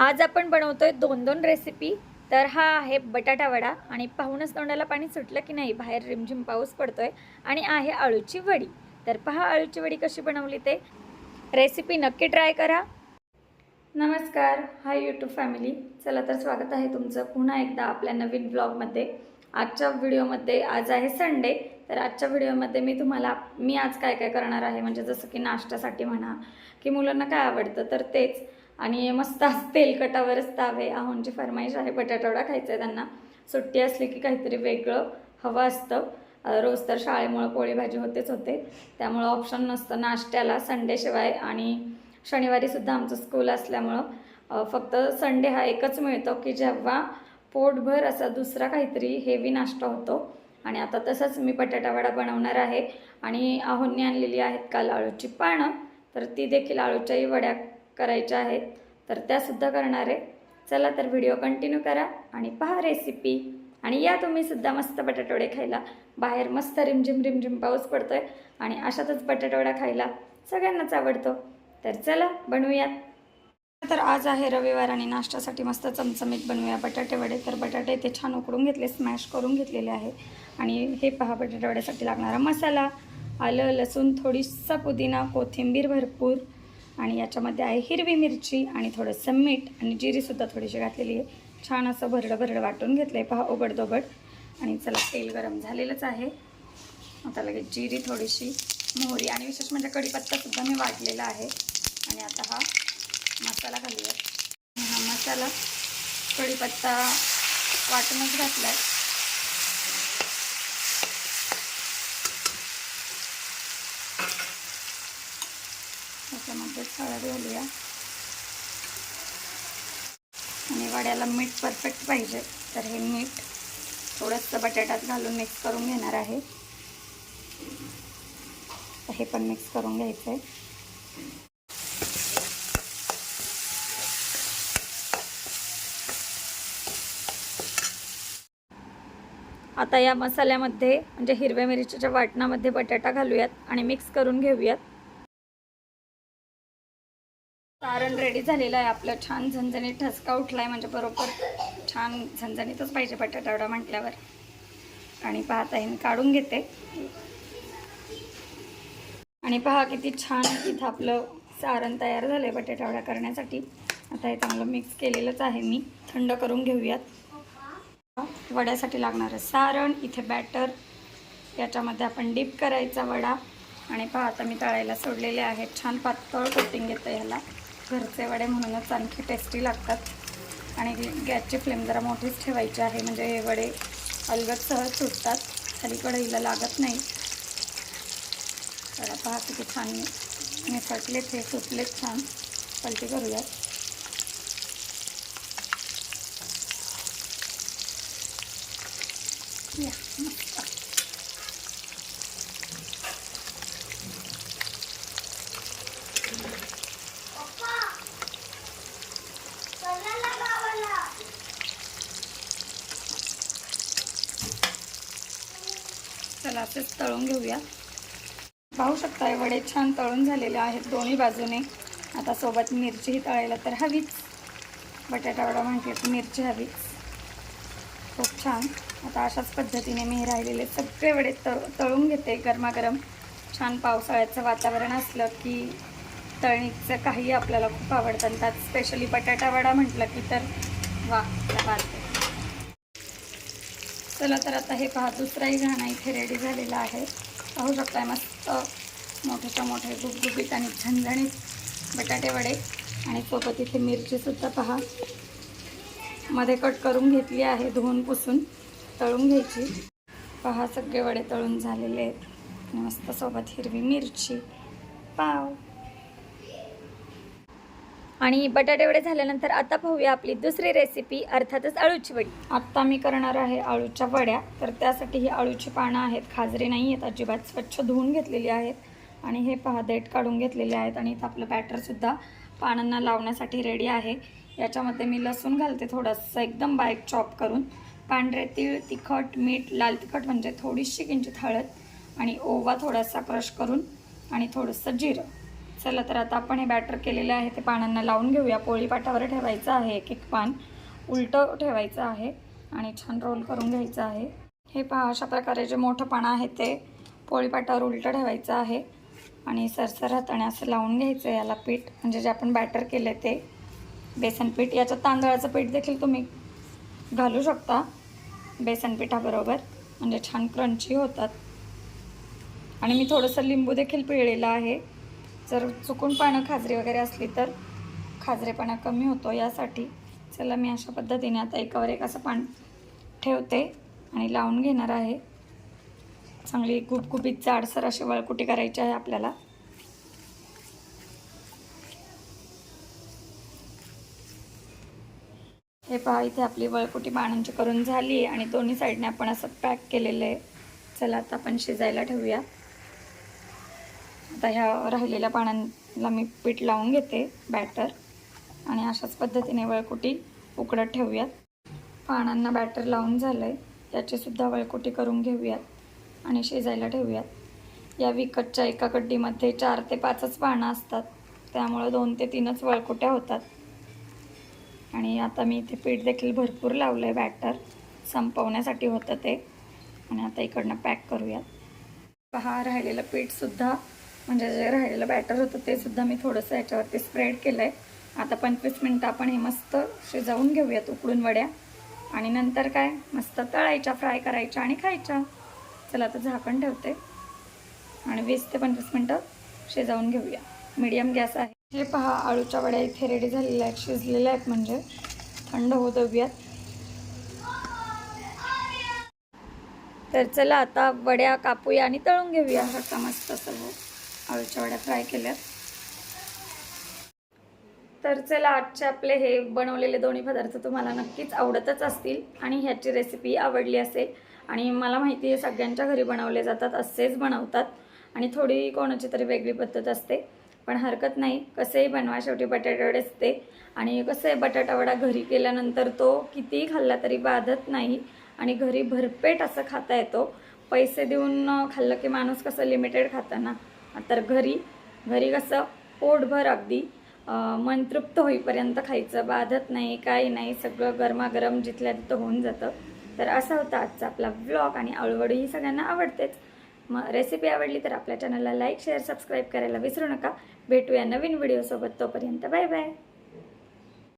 आज आपण बनवतोय दोन दोन रेसिपी तर हा आहे बटाटा वडा आणि पाहूनच तोंडाला पाणी सुटलं की नाही बाहेर रिमझिम पाऊस पडतोय आणि आहे अळूची वडी. तर पहा अळूची वडी कशी बनवली ते. रेसिपी नक्की ट्राय करा. नमस्कार हाय यूट्यूब फॅमिली चला तर स्वागत आहे तुमचं पुन्हा एकदा आपल्या नवीन ब्लॉगमध्ये आजच्या व्हिडिओमध्ये आज आहे संडे तर आजच्या व्हिडिओमध्ये मी तुम्हाला मी आज काय काय करणार आहे? म्हणजे जसं की नाश्त्यासाठी म्हणा की मुलांना काय आवडतं तर तेच. आणि मस्त आज तेलकटावरच तावे आहोंची फरमाईश आहे बटाटावडा खायचा आहे त्यांना. सुट्टी असली की काहीतरी वेगळं हवं असतं. रोज तर शाळेमुळं पोळी भाजी होतेच होते. त्यामुळं ऑप्शन नसतं नाश्त्याला. संडेशिवाय आणि शनिवारीसुद्धा आमचं स्कूल असल्यामुळं फक्त संडे हा एकच मिळतो की जेव्हा पोटभर असा दुसरा काहीतरी हेवी नाश्ता होतो. आणि आता तसंच मी बटाटावडा बनवणार आहे. आणि आहोंनी आणलेली आहेत काल आळूची पानं. तर ती देखील आळूच्याही वड्या करायच्या आहेत. तर त्यासुद्धा करणार. आहे चला तर व्हिडिओ कंटिन्यू करा आणि पहा रेसिपी आणि या तुम्ही सुद्धा मस्त बटाटवडे खायला. बाहेर मस्त रिमझिम रिमझिम पाऊस पडतो आहे आणि अशातच बटाटवडा खायला सगळ्यांनाच आवडतो. तर चला बनवूयात. तर आज आहे रविवार आणि नाश्त्यासाठी मस्त चमचमीत बनवूया बटाटेवडे. तर बटाटे ते छान उकडून घेतले स्मॅश करून घेतलेले आहे. आणि हे पहा बटाटेवड्यासाठी लागणारा मसाला. आलं लसूण थोडीसा पुदिना कोथिंबीर भरपूर. आणि याच्यामध्ये आहे हिरवी मिरची आणि थोडंसं मीठ आणि जिरीसुद्धा थोडीशी घातलेली आहे. छान असं भरडं भरडं वाटून घेतलं आहे पहा ओबडदोबड आणि चला तेल गरम झालेलंच आहे. आता लगेच जिरी थोडीशी मोहरी आणि विशेष म्हणजे कढीपत्तासुद्धा मी वाटलेला आहे. आणि आता हा मसाला घालूया हा मसाला कढीपत्ता वाटूनच घातला आहे त्याच्यामध्ये हळद घालूया. आणि वड्याला मीठ परफेक्ट पाहिजे. तर हे मीठ थोडंसं बटाट्यात घालून मिक्स करून घेणार आहे. हे पण मिक्स करून घ्यायचं आहे आता या मसाल्यामध्ये म्हणजे हिरव्या मिरचीच्या वाटणामध्ये बटाटा घालूयात आणि मिक्स करून घेऊयात. रेडी झालेलं आहे आपलं. छान झणझणीत ठसका उठला आहे म्हणजे बरोबर छान झणझणीतच पाहिजे बटाटावडा म्हटल्यावर. आणि पाहता येईन काढून घेते. आणि पहा किती छान इथं आपलं सारण तयार झालं आहे बटाटावडा करण्यासाठी. आता हे चांगलं मिक्स केलेलंच आहे मी. थंड करून घेऊयात. वड्यासाठी लागणारं सारण इथे बॅटर याच्यामध्ये आपण डीप करायचा वडा. आणि पहा आता मी तळायला सोडलेले आहेत. छान पातळ कोटिंग येतं ह्याला. घरचे वडे म्हणूनच आणखी टेस्टी लागतात. आणि गॅसची फ्लेम जरा मोठीच ठेवायची आहे. म्हणजे हे वडे अलगद सहज सुटतात खाली कढईला लागत नाही. तर पहा किती छान मिसळलेत हे सुटलेत छान. पलटी करूयात या मस्त चला असेच तळून घेऊया. पाहू शकता वडे छान तळून झालेले आहेत दोन्ही बाजूने. आता सोबत मिरचीही तळायला तर हवीच. बटाटा वडा म्हटलं की मिरची हवीच. खूप छान. आता अशाच पद्धतीने मी राहिलेले सगळे वडे तळ तळून घेते गरमागरम. छान पावसाळ्याचं वातावरण असलं की तळणीचं काही आपल्याला खूप आवडतं. आणि त्यात स्पेशली बटाटा वडा म्हटलं की तर वा त्या चला तर आता हे पहा दुसराही घाणा इथे रेडी झालेला आहे. पाहू शकताय मस्त मोठेच्या मोठे गुबगुबीत आणि झणझणीत बटाटे वडे आणि सोबत इथे मिरचीसुद्धा पहा. मध्ये कट करून घेतली आहे धुवून पुसून तळून घ्यायची. पहा सगळे वडे तळून झालेले आहेत. मस्त सोबत हिरवी मिरची. पाव. आणि बटाटे वडे झाल्यानंतर आता पाहूया आपली दुसरी रेसिपी अर्थातच अळूची वडी. आत्ता मी करणार आहे अळूच्या वड्या. तर त्यासाठी ही अळूची पानं आहेत खाजरी नाही आहेत अजिबात स्वच्छ धुवून घेतलेली आहेत. आणि हे पहा देठ काढून घेतलेले आहेत आणि इथं आपलं बॅटरसुद्धा पानांना लावण्यासाठी रेडी आहे. याच्यामध्ये मी लसूण घालते थोडंसं एकदम बारीक चॉप करून. पांढरे तीळ तिखट मीठ लाल तिखट म्हणजे थोडीशी किंचित हळद आणि ओवा थोडासा क्रश करून आणि थोडंसं जिरं. चला तर आता आपण हे बॅटर केलेलं आहे ते पानांना लावून घेऊया. पोळी पाटावर ठेवायचं आहे एक एक पान उलटं ठेवायचं आहे आणि छान रोल करून घ्यायचं आहे. हे पहा अशा प्रकारे जे मोठं पानं आहे ते पोळीपाटावर उलटं ठेवायचं आहे आणि सरसर हाताने असं लावून घ्यायचं आहे याला पीठ म्हणजे जे आपण बॅटर केलं ते. बेसन पीठ याच्यात तांदळाचं पीठ देखील तुम्ही घालू शकता. बेसन पिठाबरोबर म्हणजे छान क्रंची होतात. आणि मी थोडंसं लिंबू देखील पिळलेलं आहे. जर चुकून पानं खाजरी वगैरे असली तर खाजरेपणा कमी होतो यासाठी. चला मी अशा पद्धतीने आता एकावर एक असं पान ठेवते आणि लावून घेणार आहे. चांगली गुपगुपीत जाडसर अशी वळकुटी करायची आहे आपल्याला. हे पहा इथे आपली वळकुटी बाणांची करून झाली आहे आणि दोन्ही साईडने आपण असं पॅक केलेलं आहे. चला आता आपण शिजायला ठेवूया. आता ह्या राहिलेल्या पानांना मी पीठ लावून घेते बॅटर आणि अशाच पद्धतीने वळकुटी उकडत ठेवूयात. पानांना बॅटर लावून झालं आहे याचीसुद्धा वळकुटी करून घेऊयात आणि शिजायला ठेवूयात. या विकतच्या एका कड्डीमध्ये चार ते पाचच पानं असतात त्यामुळं दोन ते तीनच वळकुट्या होतात. आणि आता मी इथे पीठ देखील भरपूर लावलं आहे बॅटर संपवण्यासाठी होतं ते. आणि आता इकडनं पॅक करूयात. पहा राहिलेलं पीठसुद्धा म्हणजे जे राहिलेलं बॅटर होतं ते सुद्धा मी थोडंसं याच्यावरती स्प्रेड केलं आहे आता पंचवीस मिनटं आपण हे मस्त शिजवून घेऊयात उकडून वड्या. आणि नंतर काय? मस्त तळायच्या फ्राय करायच्या आणि खायच्या. चला आता झाकण ठेवते. आणि वीस ते पंचवीस मिनटं शिजवून घेऊया. मीडियम गॅस आहे. हे पहा आळूच्या वड्या इथे रेडी झालेल्या आहेत शिजलेल्या आहेत म्हणजे. थंड होत देऊयात. तर चला आता वड्या कापूया आणि तळून घेऊया. आता मस्त सर्व. आळूच्या वड्या फ्राय केल्यात. तर चला आजचे आपले हे बनवलेले दोन्ही पदार्थ तुम्हाला नक्कीच आवडतच असतील आणि ह्याची रेसिपी आवडली असेल. आणि मला माहिती आहे सगळ्यांच्या घरी बनवले जातात असेच बनवतात. आणि थोडी कोणाची तरी वेगळी पद्धत असते. पण हरकत नाही कसेही बनवा शेवटी बटाटावडे असते. आणि कसं आहे बटाटावडा घरी केल्यानंतर तो कितीही खाल्ला तरी बाधत नाही. आणि घरी भरपेट असं खाता येतो. पैसे देऊन खाल्लं की माणूस कसं लिमिटेड खाताना तर घरी घरी कसं पोटभर अगदी मन तृप्त होईपर्यंत खायचं बाधत नाही काही नाही सगळं गरमागरम जिथल्या तिथं होऊन जातं. तर असा होता आजचा आपला ब्लॉग आणि आवडवडी. ही सगळ्यांना आवडतेच. मग रेसिपी आवडली तर आपल्या चॅनलला लाईक शेअर सबस्क्राईब करायला विसरू नका. भेटूया नवीन व्हिडिओसोबत तोपर्यंत बाय बाय